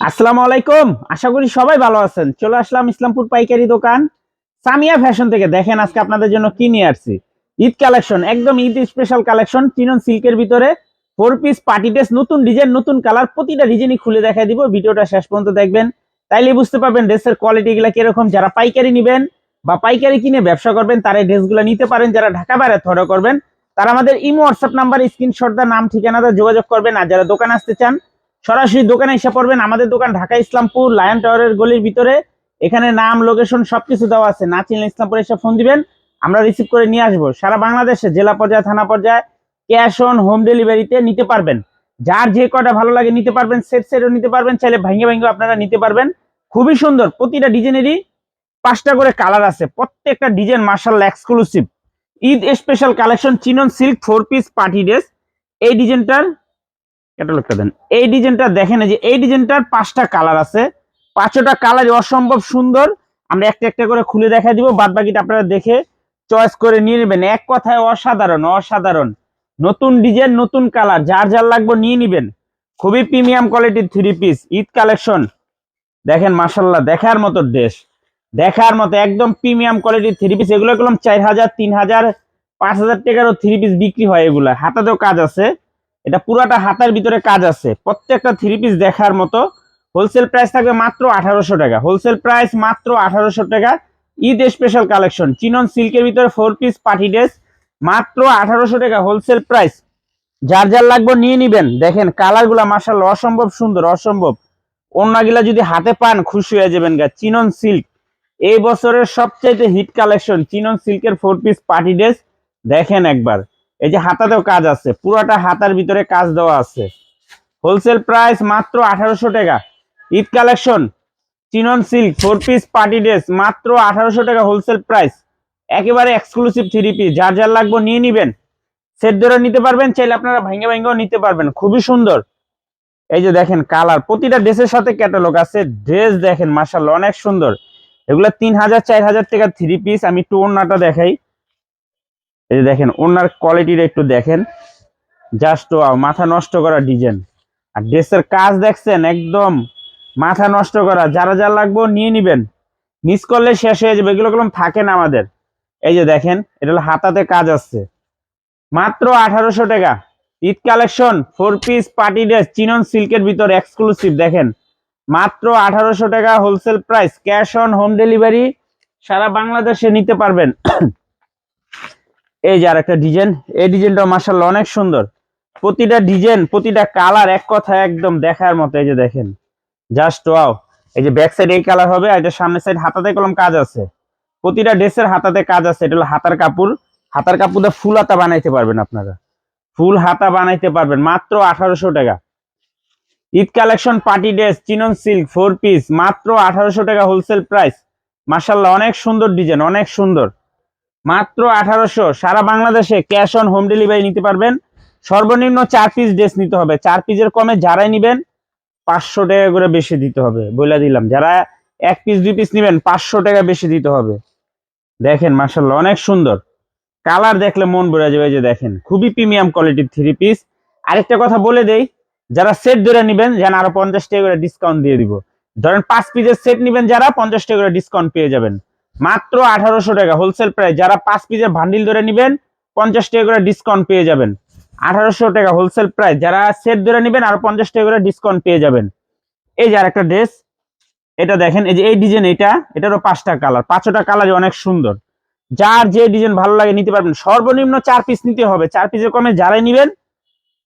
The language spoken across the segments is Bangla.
আসসালামু আলাইকুম। আশা করি সবাই ভালো আছেন। চলে আসলাম ইসলামপুর পাইকারি দোকান। সামিয়া ফ্যাশন থেকে দেখেন আজকে আপনাদের জন্য কি নিয়ে আসছি। ঈদ কালেকশন, একদম ঈদ স্পেশাল কালেকশন চিনন সিল্কের ভিতরে। ফোর পিস পার্টি ড্রেস নতুন ডিজাইন নতুন কালার প্রতিটা ডিজাইনই খুলে দেখা দিব। ভিডিওটা শেষ পর্যন্ত দেখবেন। তাইলে বুঝতে পারবেন ড্রেসের কোয়ালিটি গুলা কীরকম। যারা পাইকারি নেবেন বা পাইকারি কিনে ব্যবসা করবেন তারা ড্রেসগুলো নিতে পারেন। যারা ঢাকা বাইরে থ্রো করবেন, তারা আমাদের ইমো হোয়াটসঅ্যাপ নাম্বার স্ক্রিনশট দা নাম ঠিকানাটা যোগাযোগ করবেন। আর যারা দোকান আসতে চান সরাসরি দোকানে এসে পড়বেন। আমাদের দোকান ঢাকা ইসলামপুর, লায়ন টাওয়ারের গলির ভিতরে। এখানে নাম, লোকেশন সবকিছু দেওয়া আছে। না চিনলে ইসলামপুর এসে ফোন দিবেন। আমরা রিসিভ করে নিয়ে আসব। সারা বাংলাদেশে, জেলা পর্যায়ে, থানা পর্যায়ে ক্যাশ অন হোম ডেলিভারিতে নিতে পারবেন। যার যে কটা ভালো লাগে নিতে পারবেন, সেট সেটও নিতে পারবেন। চাইলে ভাঙ্গে ভাঙ্গে আপনারা নিতে পারবেন। খুবই সুন্দর। প্রতিটা ডিজাইনেরই পাঁচটা করে কালার আছে। প্রত্যেকটা design martial exclusive Eid special collection chinon silk four piece party dress এই ডিজাইনটার ক্যাটালগটা দেন। এই ডিজাইনটা দেখেন যে, এই ডিজাইনটার পাঁচটা কালার আছে। পাঁচটা কালার অসম্ভব সুন্দর। আমরা একটা একটা করে খুলে দেখা দিব বাদ বাকিটা আপনারা দেখে চয়েস করে নিয়ে নেবেন। এক কথায় অসাধারণ অসাধারণ। নতুন ডিজাইন নতুন কালার যার যার লাগবে নিয়ে নেবেন। খুবই প্রিমিয়াম কোয়ালিটির থ্রি পিস ঈদ কালেকশন দেখেন মাসাল্লাহ দেখার মতো ড্রেস দেখার মতো, একদম প্রিমিয়াম কোয়ালিটির থ্রি পিস এগুলো কলম চার হাজার, তিন হাজার, পাঁচ হাজার টাকারও থ্রি পিস বিক্রি হয় এগুলা। হাতাতেও কাজ আছে। এটা পুরাটা হাতার ভিতরে কাজ আছে। প্রত্যেকটা থ্রি পিস দেখার মতো হোলসেল প্রাইস থাকবে মাত্র আঠারোশো টাকা। হোলসেল প্রাইস মাত্র আঠারোশো টাকা। ঈদ স্পেশাল কালেকশন চিনন সিল্কের ভিতরে ফোর পিস পার্টি ড্রেস মাত্র আঠারোশো টাকা হোলসেল প্রাইস যার যার লাগবে নিয়ে নিবেন। দেখেন কালারগুলা মার্শাল অসম্ভব সুন্দর, অসম্ভব। অন্যগুলা যদি হাতে পান, খুশি হয়ে যাবেন গা। চিনন সিল্ক এই বছরের সবচাইতে হিট কালেকশন চিনন সিল্কের ফোর পিস পার্টি ড্রেস দেখেন একবার। এই যে হাতাতেও কাজ আছে, পুরোটা হাতার ভিতরে কাজ দেওয়া আছে। হোলসেল প্রাইস মাত্র আঠারোশো টাকা। Eid collection chinon silk four piece party dress মাত্র আঠারোশো টাকা হোলসেল প্রাইস একেবারে এক্সক্লুসিভ থ্রি পিস যার যার লাগবে নিয়ে নিবেন। সেট ধরে নিতে পারবেন, চাইলে আপনারা ভেঙে ভেঙেও নিতে পারবেন। খুবই সুন্দর। এই যে দেখেন কালার, প্রতিটা ড্রেসের সাথে ক্যাটালগ আছে। ড্রেস দেখেন মার্শাল অনেক সুন্দর। এগুলো তিন হাজার, চার হাজার টাকা থ্রি পিস আমি ওড়নাটা দেখাই। এই যে দেখেন, ওনার কোয়ালিটিটা একটু দেখেন। জাস্ট মাথা নষ্ট করা ডিজাইন আর ড্রেসের কাজ দেখছেন, একদম মাথা নষ্ট করা। যারা যা লাগবে নিয়ে নিবেন। মিস করলে শেষ হয়ে যাবে, এগুলো কলম থাকে না আমাদের? এই যে দেখেন, এটা হলো হাতাতে কাজ আসছে। মাত্র আঠারোশো টাকা। Eid collection four piece party dress chinon সিল্কের ভিতর এক্সক্লুসিভ দেখেন। মাত্র আঠারোশো টাকা wholesale price cash on home delivery সারা বাংলাদেশে নিতে পারবেন। এই যে আর একটা ডিজাইন, এই ডিজাইনটা মার্শাল্লাহ অনেক সুন্দর। প্রতিটা ডিজাইন, প্রতিটা কালার এক কথা একদম দেখার মতো, এই যে দেখেন। Just wow. এই যে ব্যাক সাইড এই কালার হবে, আর এটা সামনের সাইড হাতাতে কলম কাজ আছে। প্রতিটা ড্রেসের হাতাতে কাজ আছে, এটা হলো হাতার কাপড়। হাতার কাপড় দিয়ে ফুল হাতা বানাইতে পারবেন আপনারা। ফুল হাতা বানাইতে পারবেন, মাত্র আঠারোশো টাকা। Eid collection, party dress, chinon silk, four piece, মাত্র আঠারোশো টাকা হোলসেল প্রাইস। মার্শাল্লাহ অনেক সুন্দর ডিজাইন, অনেক সুন্দর। মাত্র আঠারোশো। সারা বাংলাদেশে ক্যাশ অন হোম ডেলিভারি নিতে পারবেন। সর্বনিম্ন চার পিস ড্রেস নিতে হবে। চার পিসের কমে যারাই নিবেন, পাঁচশো টাকা করে বেশি দিতে হবে। বলে দিলাম। যারা এক পিস দুই পিস নিবেন, পাঁচশো টাকা বেশি দিতে হবে। দেখেন মার্শাল্লাহ অনেক সুন্দর। কালার দেখলে মন ভরে যাবে যে দেখেন, খুবই প্রিমিয়াম কোয়ালিটির থ্রি পিস আরেকটা কথা বলে দেই, যারা সেট ধরে নিবেন, যেন আরও পঞ্চাশ টাকা করে ডিসকাউন্ট দিয়ে দিব। ধরেন পাঁচ পিসের সেট নিবেন যারা, পঞ্চাশ টাকা করে ডিসকাউন্ট পেয়ে যাবেন। মাত্র আঠারোশো টাকা হোলসেল প্রাইস যারা পাঁচ পিসের ভান্ডিল ধরে নিবেন, পঞ্চাশ টাকা করে ডিসকাউন্ট পেয়ে যাবেন। আঠারোশো টাকা হোলসেল প্রাইস যারা সেট ধরে নিবেন, আর পঞ্চাশ টাকা করে ডিসকাউন্ট পেয়ে যাবেন। এই যে আরেকটা ড্রেস এটা দেখেন, এই যে এই ডিজাইন এটা এটারও পাঁচটা কালার পাঁচটা কালার অনেক সুন্দর। যার যে ডিজাইন ভালো লাগে নিতে পারবেন। সর্বনিম্ন চার পিস নিতে হবে। চার পিসের কমে যারাই নিবেন,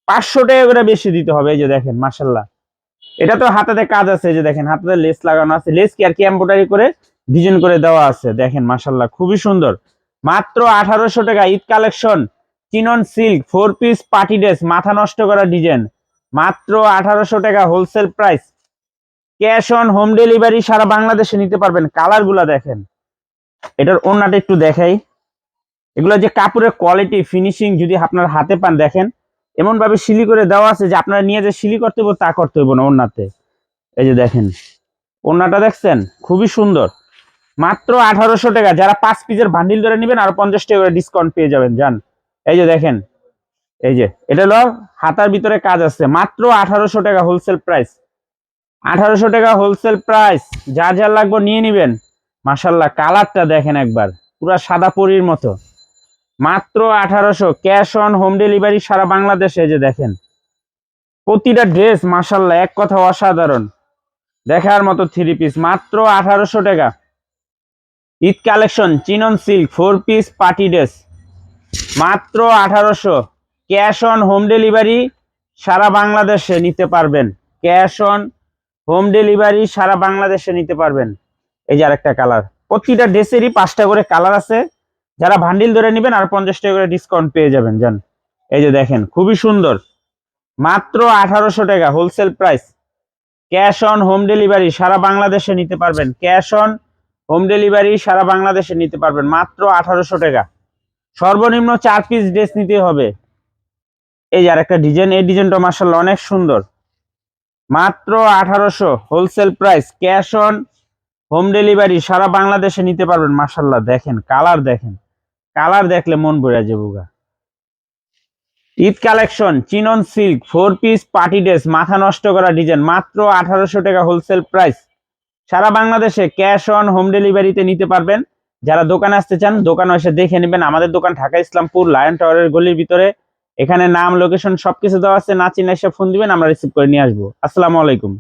পাঁচশো টাকা করে বেশি দিতে হবে। এই যে দেখেন মার্শাল্লাহ এটা তো হাতাতে কাজ আছে, এই যে দেখেন, হাতাতে লেস লাগানো আছে। লেস কি আর কি এম্ব্রয়ডারি করে? ডিজাইন করে দেওয়া আছে। দেখেন মার্শাল্লাহ খুবই সুন্দর। মাত্র আঠারোশো টাকা, Eid collection. Chinon silk four piece party dress মাথা নষ্ট করা ডিজাইন। মাত্র আঠারোশো টাকা wholesale price cash on home delivery সারা বাংলাদেশে নিতে পারবেন। কালারগুলা দেখেন। এটার অন্যটা একটু দেখাই। এগুলো যে কাপড়ের কোয়ালিটি ফিনিশিং যদি আপনার হাতে পান, দেখেন। এমন ভাবে সিলি করে দেওয়া আছে যে আপনারা নিয়ে যে সিলি করতে হবে তা করতে হবে না ওনাতে এই যে দেখেন ওনাটা দেখছেন? খুবই সুন্দর। মাত্র আঠারোশো টাকা। যারা পাঁচ পিসের বান্ডিল ধরে নেবেন, আর পঞ্চাশ টাকা করে ডিসকাউন্ট পেয়ে যাবেন যান এই যে দেখেন, এই যে, এটা হলো হাতার ভিতরে কাজ আছে। মাত্র আঠারোশো টাকা হোলসেল প্রাইস আঠারোশো টাকা হোলসেল প্রাইস যা যার লাগবে নিয়ে নিবেন। মাসাল্লাহ কালারটা দেখেন একবার। পুরা সাদা পরির মতো। মাত্র আঠারোশো। ক্যাশ অন হোম ডেলিভারি সারা বাংলাদেশে, এই যে দেখেন। প্রতিটা ড্রেস মাসাল্লাহ এক কথা অসাধারণ। দেখার মতো থ্রি পিস মাত্র আঠারোশো টাকা। Eid collection, chinon silk four piece party dress মাত্র আঠারোশো। ক্যাশ অন হোম ডেলিভারি সারা বাংলাদেশে নিতে পারবেন। ক্যাশ অন হোম ডেলিভারি সারা বাংলাদেশে নিতে পারবেন। এই যে আরেকটা কালার। প্রতিটা ড্রেসেরই পাঁচটা করে কালার আছে। যারা ভান্ডিল ধরে নেবেন আর পঞ্চাশ টাকা করে ডিসকাউন্ট পেয়ে যাবেন যান এই যে দেখেন, খুবই সুন্দর। মাত্র আঠারোশো টাকা wholesale price. Cash on home delivery সারা বাংলাদেশে নিতে পারবেন। ক্যাশ অন হোম ডেলিভারি সারা বাংলাদেশে নিতে পারবেন। মাত্র আঠারোশো টাকা। সর্বনিম্ন চার পিস ড্রেস নিতে হবে। এই যে আরেকটা ডিজাইন এই ডিজাইনটা মার্শাল্লাহ অনেক সুন্দর। মাত্র আঠারোশো wholesale price cash on home delivery সারা বাংলাদেশে নিতে পারবেন মার্শাল্লাহ দেখেন কালার দেখেন। কালার দেখলে মন ভরে যাবুগা Eid collection chinon silk four piece party dress মাথা নষ্ট করা ডিজাইন মাত্র আঠারোশো টাকা হোলসেল প্রাইস সারা বাংলাদেশে ক্যাশ অন হোম ডেলিভারিতে নিতে পারবেন। যারা দোকানে আসতে চান, দোকানে এসে দেখে নেবেন। আমাদের দোকান ঢাকা ইসলামপুর, লায়ন টাওয়ারের গলির ভিতরে। এখানে নাম, লোকেশন সবকিছু দেওয়া আছে। না চিনে এসে ফোন দিবেন, আমরা রিসিভ করে নিয়ে আসব। আসসালামু আলাইকুম।